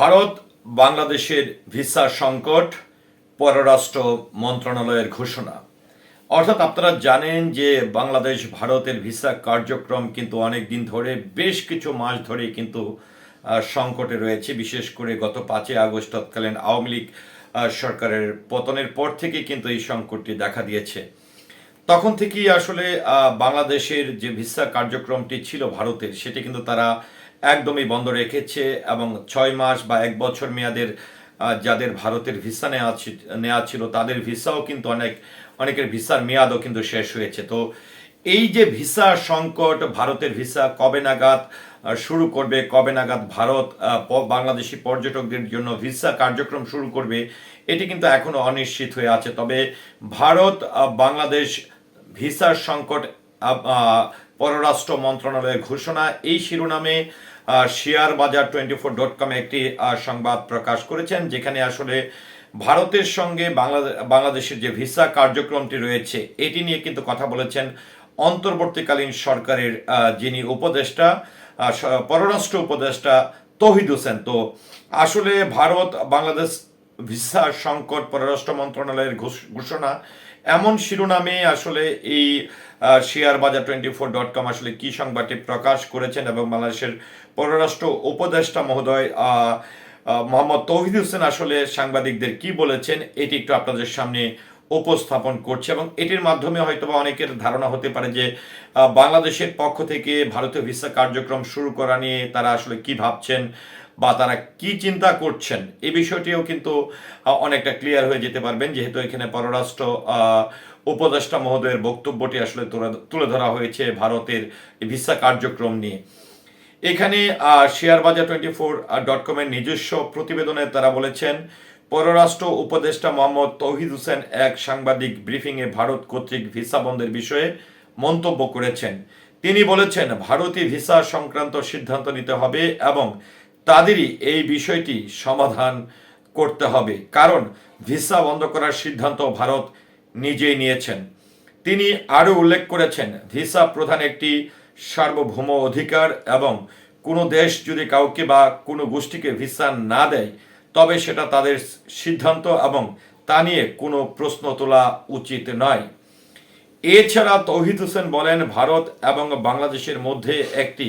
ভারত বাংলাদেশের ভিসা সংকট, পররাষ্ট্র মন্ত্রণালয়ের ঘোষণা। অর্থাৎ আপনারা জানেন যে বাংলাদেশ ভারতের ভিসা কার্যক্রম কিন্তু অনেক দিন ধরে বেশ কিছু মাস ধরে কিন্তু সংকটে রয়েছে। বিশেষ করে গত পাঁচই আগস্ট তৎকালীন আওয়ামী লীগ সরকারের পতনের পর থেকে কিন্তু এই সংকটটি দেখা দিয়েছে। তখন থেকেই আসলে বাংলাদেশের যে ভিসা কার্যক্রমটি ছিল ভারতের, সেটি কিন্তু তারা একদমই বন্ধ রেখেছে এবং ছয় মাস বা এক বছর মেয়াদের যাদের ভারতের ভিসা নেওয়া ছিল, তাদের ভিসাও কিন্তু অনেক, অনেকের ভিসার মেয়াদও কিন্তু শেষ হয়েছে। তো এই যে ভিসা সংকট, ভারতের ভিসা কবে নাগাদ শুরু করবে, কবে নাগাদ ভারত বাংলাদেশি পর্যটকদের জন্য ভিসা কার্যক্রম শুরু করবে, এটি কিন্তু এখনও অনিশ্চিত হয়ে আছে। তবে ভারত বাংলাদেশ ভিসার সংকট পররাষ্ট্র মন্ত্রণালয়ের ঘোষণা, এই শিরোনামে শেয়ার বাজার টোয়েন্টি ফোর ডট কম একটি সংবাদ প্রকাশ করেছেন, যেখানে আসলে ভারতের সঙ্গে বাংলাদেশ বাংলাদেশের যে ভিসা কার্যক্রমটি রয়েছে, এটি নিয়ে কিন্তু কথা বলেছেন অন্তর্বর্তীকালীন সরকারের যিনি উপদেষ্টা পররাষ্ট্র উপদেষ্টা তহিদ হোসেন। তো আসলে ভারত বাংলাদেশ ভিসা সংকট পররাষ্ট্র মন্ত্রণালয়ের ঘোষ- ঘোষণা এমন শিরোনামে আসলে এই শেয়ার বাজার টোয়েন্টি ফোর ডট কম আসলে কি সংবাদটি প্রকাশ করেছেন এবং বাংলাদেশের পররাষ্ট্র উপদেষ্টা মহোদয় মোহাম্মদ তৌহিদ হোসেন আসলে সাংবাদিকদের কি বলেছেন, এটি একটু আপনাদের সামনে উপস্থাপন করছে এবং এটির মাধ্যমে হয়তো বা অনেকের ধারণা হতে পারে যে বাংলাদেশের পক্ষ থেকে ভারতীয় ভিসা কার্যক্রম শুরু করা নিয়ে তারা আসলে কি ভাবছেন বা তারা কি চিন্তা করছেন? এই বিষয়টিও কিন্তু অনেকটা ক্লিয়ার হয়ে যেতে পারবেন। যেহেতু এখানে পররাষ্ট্র উপদেষ্টা মহোদয়ের বক্তব্যটি আসলে তুলে- ধরা হয়েছে ভারতের ভিসা কার্যক্রম নিয়ে। এখানে শেয়ার বাজার টোয়েন্টি ফোর ডট কমের নিজস্ব প্রতিবেদনে তারা বলেছেন, পররাষ্ট্র উপদেষ্টা মোহাম্মদ তৌহিদ হোসেন এক সাংবাদিক ব্রিফিংয়ে ভারত কর্তৃক ভিসা বন্ধের বিষয়ে মন্তব্য করেছেন। তিনি বলেছেন ভারতই ভিসা সংক্রান্ত সিদ্ধান্ত নিতে হবে এবং তাদেরই এই বিষয়টি সমাধান করতে হবে। কারণ ভিসা বন্ধ করার সিদ্ধান্ত ভারত নিজেই নিয়েছেন। তিনি আরও উল্লেখ করেছেন, ভিসা প্রধান একটি সার্বভৌম অধিকার এবং কোনো দেশ যদি কাউকে বা কোনো গোষ্ঠীকে ভিসা না দেয়, তবে সেটা তাদের সিদ্ধান্ত এবং তা নিয়ে কোনো প্রশ্ন তোলা উচিত নয়। এছাড়া তৌহিদ হোসেন বলেন, ভারত এবং বাংলাদেশের মধ্যে একটি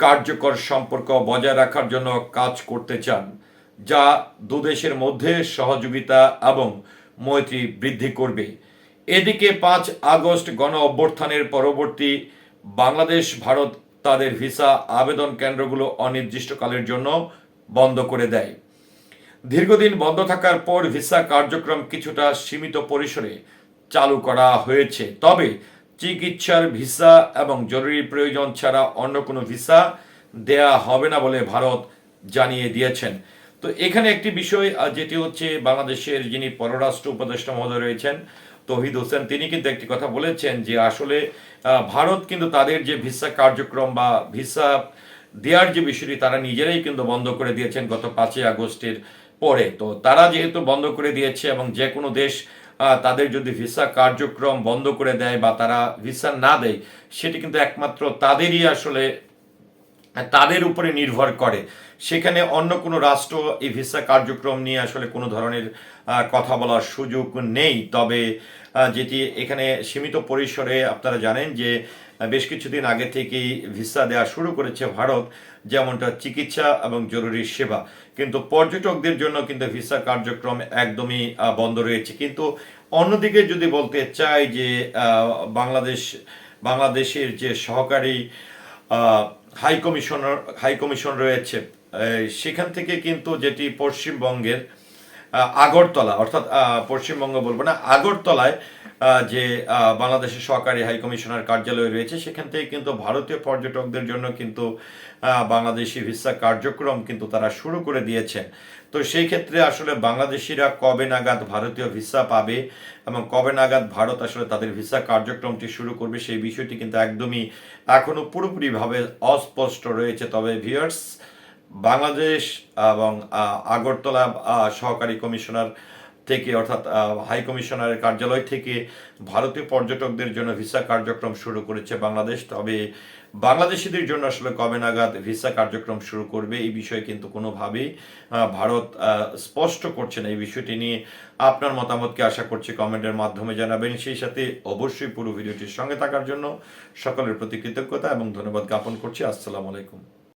কার্যকর সম্পর্ক বজায় রাখার জন্য কাজ করতে চান, যা দুদেশের মধ্যে সহযোগিতা এবং মৈত্রী বৃদ্ধি করবে। এদিকে পাঁচ আগস্ট গণ অভ্যর্থানের পরবর্তী বাংলাদেশ, ভারত তাদের ভিসা আবেদন কেন্দ্রগুলো অনির্দিষ্টকালের জন্য বন্ধ করে দেয়। দীর্ঘদিন বন্ধ থাকার পর ভিসা কার্যক্রম কিছুটা সীমিত পরিসরে চালু করা হয়েছে। তবে চিকিৎসার ভিসা এবং জরুরি প্রয়োজন ছাড়া অন্য কোনো ভিসা দেয়া হবে না বলে ভারত জানিয়ে দিয়েছেন। তো এখানে একটি বিষয় যেটি হচ্ছে বাংলাদেশের যিনি পররাষ্ট্র উপদেষ্টা মহোদয় রয়েছেন, তহিদ হোসেন, তিনি কিন্তু একটি কথা বলেছেন যে আসলে ভারত কিন্তু তাদের যে ভিসা কার্যক্রম বা ভিসা দেওয়ার যে বিষয়টি তারা নিজেরাই কিন্তু বন্ধ করে দিয়েছেন গত পাঁচই আগস্টের পরে। তো তারা যেহেতু বন্ধ করে দিয়েছে এবং যে কোনো দেশ তাদের যদি ভিসা কার্যক্রম বন্ধ করে দেয় বা তারা ভিসা না দেয়, সেটি কিন্তু একমাত্র তাদেরই আসলে, তাদের উপরে নির্ভর করে। সেখানে অন্য কোনো রাষ্ট্র এই ভিসা কার্যক্রম নিয়ে আসলে কোনো ধরনের কথা বলার সুযোগ নেই। তবে যেটি এখানে সীমিত পরিসরে আপনারা জানেন যে বেশ কিছুদিন আগে থেকেই ভিসা দেওয়া শুরু করেছে ভারত, যেমনটা চিকিৎসা এবং জরুরি সেবা। কিন্তু পর্যটকদের জন্য কিন্তু ভিসা কার্যক্রম একদমই বন্ধ রয়েছে। কিন্তু অন্যদিকে যদি বলতে চাই যে বাংলাদেশ, বাংলাদেশের যে সহকারী হাই কমিশনার, হাই কমিশন রয়েছে সেখান থেকে কিন্তু যেটি পশ্চিমবঙ্গের আগরতলা, অর্থাৎ পশ্চিমবঙ্গ বলব না, আগরতলায় যে বাংলাদেশের সহকারী হাই কমিশনার কার্যালয় রয়েছে, সেখান থেকে কিন্তু ভারতীয় পর্যটকদের জন্য কিন্তু বাংলাদেশি ভিসা কার্যক্রম কিন্তু তারা শুরু করে দিয়েছেন। তো সেই ক্ষেত্রে আসলে বাংলাদেশিরা কবে নাগাদ ভারতীয় ভিসা পাবে এবং কবে নাগাদ ভারত আসলে তাদের ভিসা কার্যক্রমটি শুরু করবে, সেই বিষয়টি কিন্তু একদমই এখনও পুরোপুরিভাবে অস্পষ্ট রয়েছে। তবে ভিউয়ার্স, বাংলাদেশ এবং আগরতলা সহকারী কমিশনার থেকে, অর্থাৎ হাই কমিশনারের কার্যালয় থেকে ভারতীয় পর্যটকদের জন্য ভিসা কার্যক্রম শুরু করেছে বাংলাদেশ। তবে বাংলাদেশিদের জন্য আসলে কবে নাগাদ ভিসা কার্যক্রম শুরু করবে, এই বিষয়ে কিন্তু কোনোভাবেই ভারত স্পষ্ট করছে না। এই বিষয়টি নিয়ে আপনার মতামতকে আশা করছি কমেন্টের মাধ্যমে জানাবেন। সেই সাথে অবশ্যই পুরো ভিডিওটির সঙ্গে থাকার জন্য সকলের প্রতি কৃতজ্ঞতা এবং ধন্যবাদ জ্ঞাপন করছি। আসসালামু আলাইকুম।